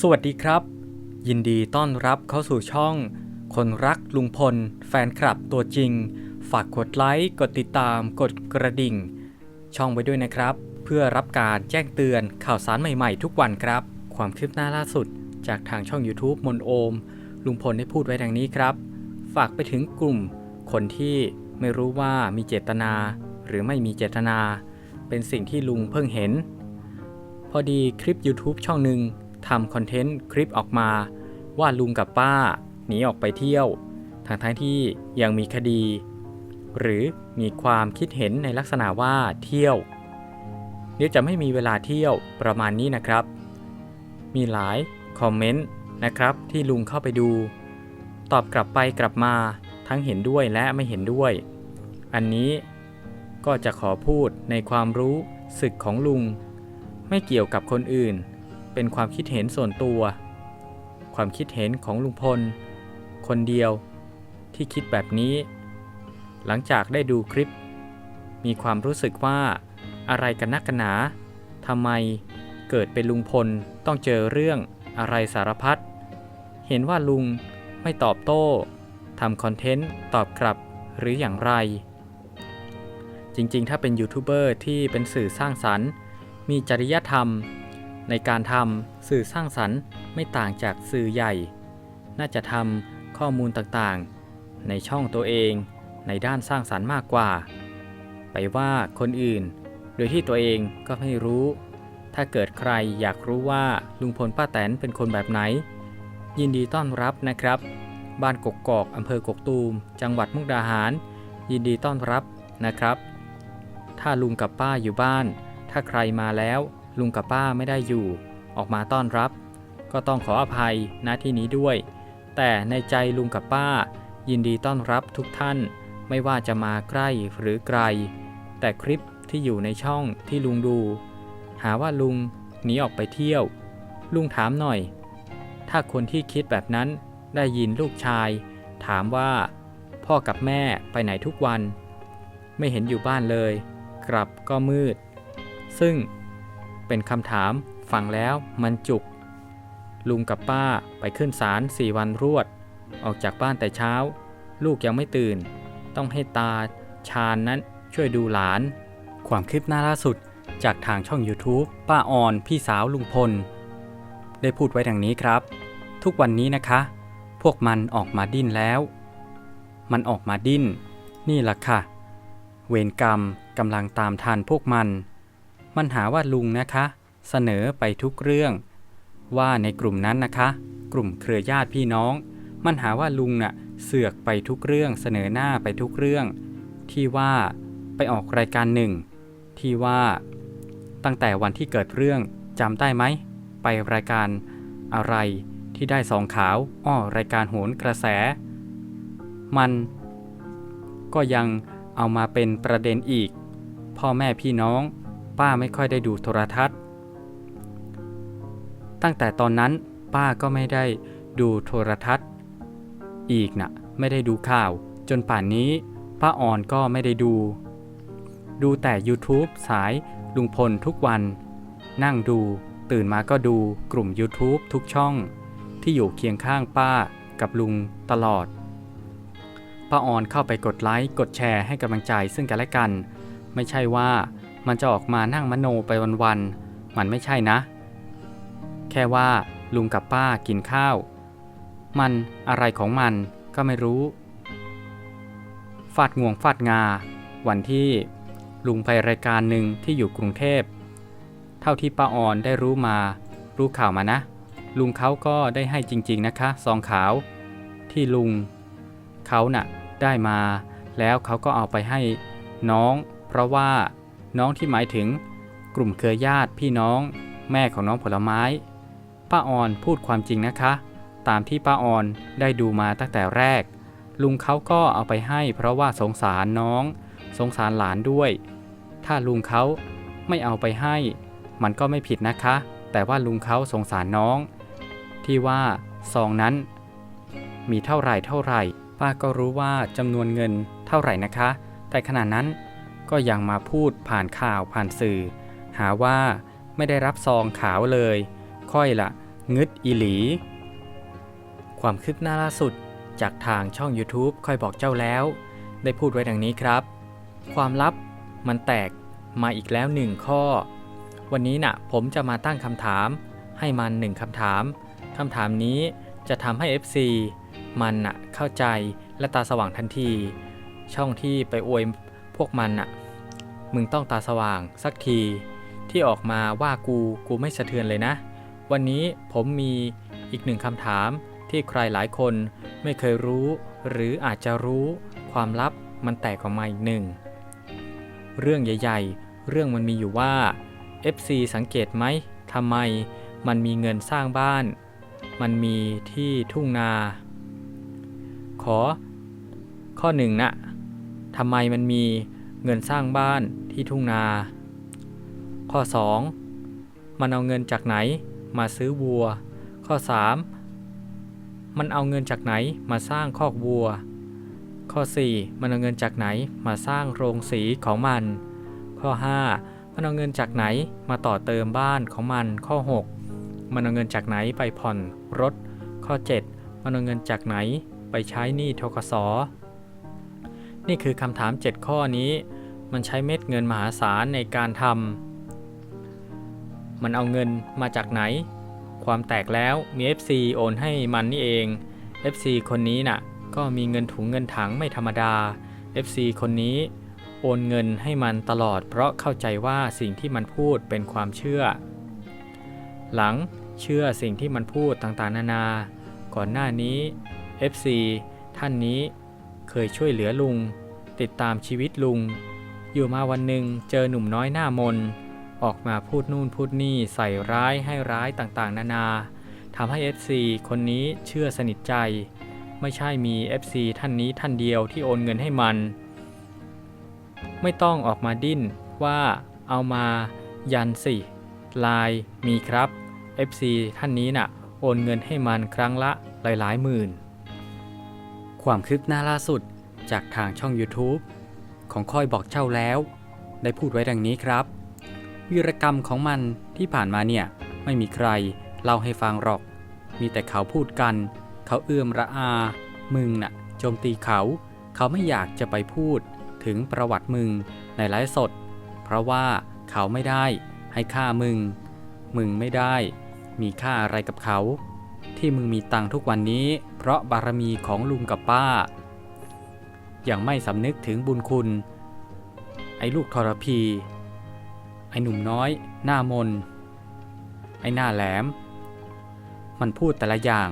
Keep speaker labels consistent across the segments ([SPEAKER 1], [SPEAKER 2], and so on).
[SPEAKER 1] สวัสดีครับ ยินดีต้อนรับเข้าสู่ช่อง คนรักลุงพล แฟนคลับตัวจริง ฝากกดไลค์ กดติดตาม กดกระดิ่ง ช่องไว้ด้วยนะครับ เพื่อรับการแจ้งเตือนข่าวสารใหม่ๆ ทุกวันครับ ความคืบหน้าล่าสุด จากทางช่อง YouTube มนโอม ลุงพลได้พูดไว้ดังนี้ครับ ฝากไปถึงกลุ่ม คนที่ไม่รู้ว่ามีเจตนา หรือไม่มีเจตนา เป็นสิ่งที่ลุงเพิ่งเห็น พอดีคลิป YouTube ช่องหนึ่ง ทำคอนเทนต์คลิปออกมา ว่าลุงกับป้า หนีออกไปเที่ยวทางทั้งที่ยังมีคดี หรือมีความคิดเห็นในลักษณะว่าเที่ยวเดี๋ยวจะไม่มีเวลาเที่ยวประมาณนี้นะครับ มีหลายคอมเมนต์นะครับที่ลุงเข้าไปดู ตอบกลับไปกลับมาทั้งเห็นด้วยและไม่เห็นด้วย อันนี้ก็จะขอพูดในความรู้สึกของลุง ไม่เกี่ยวกับคนอื่น เป็นความคิดเห็นส่วนตัว ความคิดเห็นของลุงพล คนเดียวที่คิดแบบนี้ หลังจากได้ดูคลิป มีความรู้สึกว่าอะไรกันนักกันหนาทำไมเกิดเป็นลุงพลต้องเจอเรื่องอะไรสารพัดเห็นว่าลุงไม่ตอบโต้ทำคอนเทนต์ตอบกลับหรืออย่างไร จริงๆ ถ้าเป็นยูทูบเบอร์ที่เป็นสื่อสร้างสรรค์ มีจริยธรรม ในการทำสื่อสร้างสรรค์ไม่ต่างจากสื่อใหญ่ น่าจะทำข้อมูลต่างๆ ในช่องตัวเองในด้านสร้างสรรค์มากกว่า ไปว่าคนอื่น โดยที่ตัวเองก็ไม่รู้ ถ้าเกิดใครอยากรู้ว่าลุงพลป้าแตนเป็นคนแบบไหน ยินดีต้อนรับนะครับ บ้านกกอกอำเภอกกตูม จังหวัดมุกดาหาร ยินดีต้อนรับนะครับ ถ้าลุงกับป้าอยู่บ้าน ถ้าใครมาแล้ว ลุงกับป้าไม่ได้อยู่ ออกมาต้อนรับ ก็ต้องขออภัยณที่นี้ด้วย แต่ในใจลุงกับป้า ยินดีต้อนรับทุกท่าน ไม่ว่าจะมาใกล้หรือไกล แต่คลิปที่อยู่ในช่องที่ลุงดู หาว่าลุงหนีออกไปเที่ยว ลุงถามหน่อย ถ้าคนที่คิดแบบนั้นได้ยินลูกชาย ถามว่า พ่อกับแม่ไปไหนทุกวัน ไม่เห็นอยู่บ้านเลย กลับก็มืด ซึ่ง เป็นคำถาม ฟังแล้วมันจุก ลุงกับป้าไปขึ้นศาลสี่วันรวด ออกจากบ้านแต่เช้า ลูกยังไม่ตื่น ต้องให้ตาชาญนนั้นช่วยดูหลาน ความคืบหน้าล่าสุดจากทางช่อง YouTube ป้าออนพี่สาวลุงพล ได้พูดไว้ดังนี้ครับ ทุกวันนี้นะคะ พวกมันออกมาดิ้นแล้ว มันออกมาดิ้น นี่ล่ะค่ะ เวรกรรมกำลังตามทันพวกมัน มันหาว่าลุงนะคะ เสนอไปทุกเรื่อง ว่าในกลุ่มนั้นนะคะ กลุ่มเครือญาติพี่น้อง มันหาว่าลุงน่ะเสือกไปทุกเรื่องเสนอหน้าไปทุกเรื่อง ที่ว่าไปออกรายการหนึ่ง ที่ว่าตั้งแต่วันที่เกิดเรื่องจำได้ไหม ไปรายการอะไรที่ได้สองขาวอ้อรายการโหนกระแส มันก็ยังเอามาเป็นประเด็นอีก พ่อแม่พี่น้อง ป้าไม่ค่อยได้ดูโทรทัศน์ ตั้งแต่ตอนนั้นป้าก็ไม่ได้ดูโทรทัศน์ อีกนะ่ะไม่ได้ดูข่าว จนป่านนี้ป้าอ่อนก็ไม่ได้ดู ดูแต่ YouTube สายลุงพลทุกวัน นั่งดูตื่นมาก็ดูกลุ่ม YouTube ทุกช่อง ที่อยู่เคียงข้างป้ากับลุงตลอด ป้าออนเข้าไปกดไลค์ กดแชร์ให้กำลังใจซึ่งกันและกัน ไม่ใช่ว่า มันจะออกมานั่งมโนไปวันๆ มันไม่ใช่นะ แค่ว่าลุงกับป้ากินข้าว มันอะไรของมันก็ไม่รู้ ฟาดงวงฟาดงา วันที่ลุงไปรายการหนึ่งที่อยู่กรุงเทพ เท่าที่ป้าออนได้รู้มา รู้ข่าวมานะ ลุงเขาก็ได้ให้จริงๆนะคะซองขาว ที่ลุงเขาน่ะได้มา แล้วเขาก็เอาไปให้น้อง เพราะว่า น้องที่หมายถึง กลุ่มเครือญาติพี่น้อง แม่ของน้องผลไม้ ป้าออนพูดความจริงนะคะ ตามที่ป้าออนได้ดูมาตั้งแต่แรก ลุงเขาก็เอาไปให้ เพราะว่าสงสารน้อง สงสารหลานด้วย ถ้าลุงเขาไม่เอาไปให้ มันก็ไม่ผิดนะคะ แต่ว่าลุงเขาสงสารน้อง ที่ว่าซองนั้น มีเท่าไหร่เท่าไหร่ ป้าก็รู้ว่าจำนวนเงินเท่าไหร่นะคะ แต่ขณะนั้น ก็ยังมาพูดผ่านข่าวผ่านสื่อ หาว่าไม่ได้รับซองขาวเลย ค่อยละงึดอีหลี ความคืบหน้าล่าสุดจากทางช่อง YouTube ค่อยบอกเจ้าแล้ว ได้พูดไว้ดังนี้ครับ ความลับมันแตกมาอีกแล้วหนึ่งข้อ วันนี้น่ะผมจะมาตั้งคำถาม ให้มันหนึ่งคำถามคำถามนี้จะทำให้ FC มันน่ะเข้าใจและตาสว่างทันที ช่องที่ไปอวย พวกมันน่ะมึงต้องตาสว่างสักที ที่ออกมาว่ากูกูไม่สะเทือนเลยนะ วันนี้ผมมีอีกหนึ่งคำถามที่ใครหลายคนไม่เคยรู้ หรืออาจจะรู้ความลับมันแตกออกมาอีกหนึ่ง เรื่องใหญ่ ๆ เรื่องมันมีอยู่ว่า FC สังเกตไหมทำไมมันมีเงินสร้างบ้าน มันมีที่ทุ่งนา ขอ ข้อหนึ่งนะ ทำไมมันมีเงินสร้างบ้านที่ทุ่งนา ข้อ 2 มันเอาเงินจากไหนมาซื้อวัว ข้อ 3 มันเอาเงินจากไหนมาสร้างคอกวัว ข้อ 4 มันเอาเงินจากไหนมาสร้างโรงสีของมัน ข้อ 5 มันเอาเงินจากไหนมาต่อเติมบ้านของมัน ข้อ 6 มันเอาเงินจากไหนไปผ่อนรถ ข้อ 7 มันเอาเงินจากไหนไปใช้หนี้ทกส นี่คือคำถาม 7 ข้อนี้ มันใช้เม็ดเงินมหาศาลในการทำมันเอาเงินมาจากไหน ความแตกแล้วมี FC โอนให้มันนี่เอง FC คนนี้น่ะ ก็มีเงินถุงเงินถังไม่ธรรมดา FC คนนี้โอนเงินให้มันตลอด เพราะเข้าใจว่าสิ่งที่มันพูดเป็นความเชื่อ หลังเชื่อสิ่งที่มันพูดต่างๆ นานา ก่อนหน้านี้ FC ท่านนี้ เคยช่วยเหลือลุง ติดตามชีวิตลุง อยู่มาวันหนึ่งเจอหนุ่มน้อยหน้ามน ออกมาพูดนู่นพูดนี่ใส่ร้ายให้ร้ายต่างๆ นานาทำให้ FC คนนี้เชื่อสนิทใจ ไม่ใช่มี FC ท่านนี้ท่านเดียวที่โอนเงินให้มัน ไม่ต้องออกมาดิ้นว่าเอามายันสิลน์มีครับ FC ท่านนี้น่ะ โอนเงินให้มันครั้งละหลายๆหมื่น ความคืบหน้าล่าสุดจากทางช่อง YouTube ของค่อยบอกเจ้าแล้ว ได้พูดไว้ดังนี้ครับ วีรกรรมของมันที่ผ่านมาเนี่ย ไม่มีใครเล่าให้ฟังหรอก มีแต่เขาพูดกัน เขาเอื้อมระอา มึงน่ะโจมตีเขา เขาไม่อยากจะไปพูดถึงประวัติมึงในไลฟ์สด เพราะว่าเขาไม่ได้ให้ค่ามึง มึงไม่ได้ มีค่าอะไรกับเขา ที่มึงมีตังค์ทุกวันนี้ เพราะบารมีของลุงกับป้า อย่างไม่สำนึกถึงบุญคุณ ไอ้ลูกทรพี ไอ้หนุ่มน้อย หน้ามน ไอ้หน้าแหลม มันพูดแต่ละอย่าง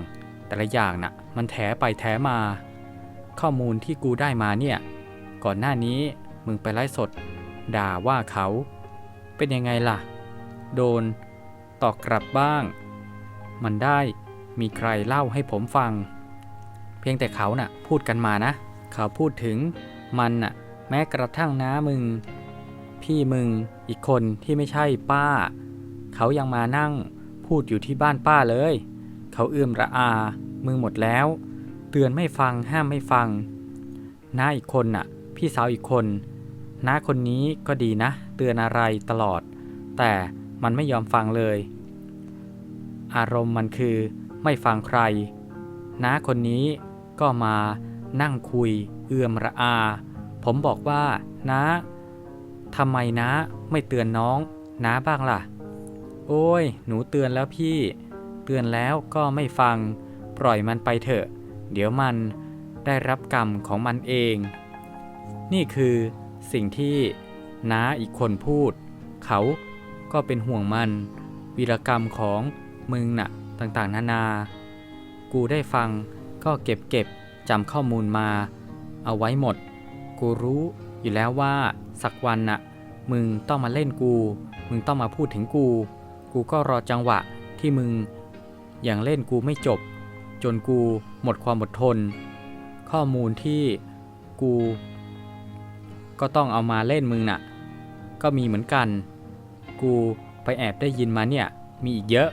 [SPEAKER 1] แต่ละอย่างน่ะ มันแถไปแถมา ข้อมูลที่กูได้มาเนี่ย ก่อนหน้านี้มึงไปไลฟ์สด ด่าว่าเขา เป็นยังไงล่ะ โดนตอกกลับบ้าง มันได้ มีใครเล่าให้ผมฟัง เพียงแต่เขาน่ะพูดกันมานะ เขาพูดถึงมันน่ะแม้กระทั่งน้ามึง พี่มึงอีกคนที่ไม่ใช่ป้า เขายังมานั่งพูดอยู่ที่บ้านป้าเลย เขาเอื้อมระอามึงหมดแล้ว เตือนไม่ฟังห้ามไม่ฟัง น้าอีกคนน่ะ พี่สาวอีกคนน้าคนนี้ก็ดีนะ เตือนอะไรตลอด แต่มันไม่ยอมฟังเลย อารมณ์มันคือ ไม่ฟังใคร น้าคนนี้ก็มานั่งคุย เอื้อมระอา ผมบอกว่าน้าทำไมน้าไม่เตือนน้องน้าบ้างล่ะ โอ้ย หนูเตือนแล้วพี่ เตือนแล้วก็ไม่ฟัง ปล่อยมันไปเถอะ เดี๋ยวมันได้รับกรรมของมันเอง นี่คือสิ่งที่น้าอีกคนพูด เขาก็เป็นห่วงมัน วีรกรรมของมึงน่ะ ต่างๆ นานา กูได้ฟังก็เก็บเก็บจำข้อมูลมา เอาไว้หมด กูรู้อยู่แล้วว่าสักวันน่ะ มึงต้องมาเล่นกู มึงต้องมาพูดถึงกู กูก็รอจังหวะที่มึงอย่างเล่นกูไม่จบ จนกูหมดความอดทน ข้อมูลที่กู ก็ต้องเอามาเล่นมึงน่ะ ก็มีเหมือนกัน กูไปแอบได้ยินมาเนี่ย มีอีกเยอะ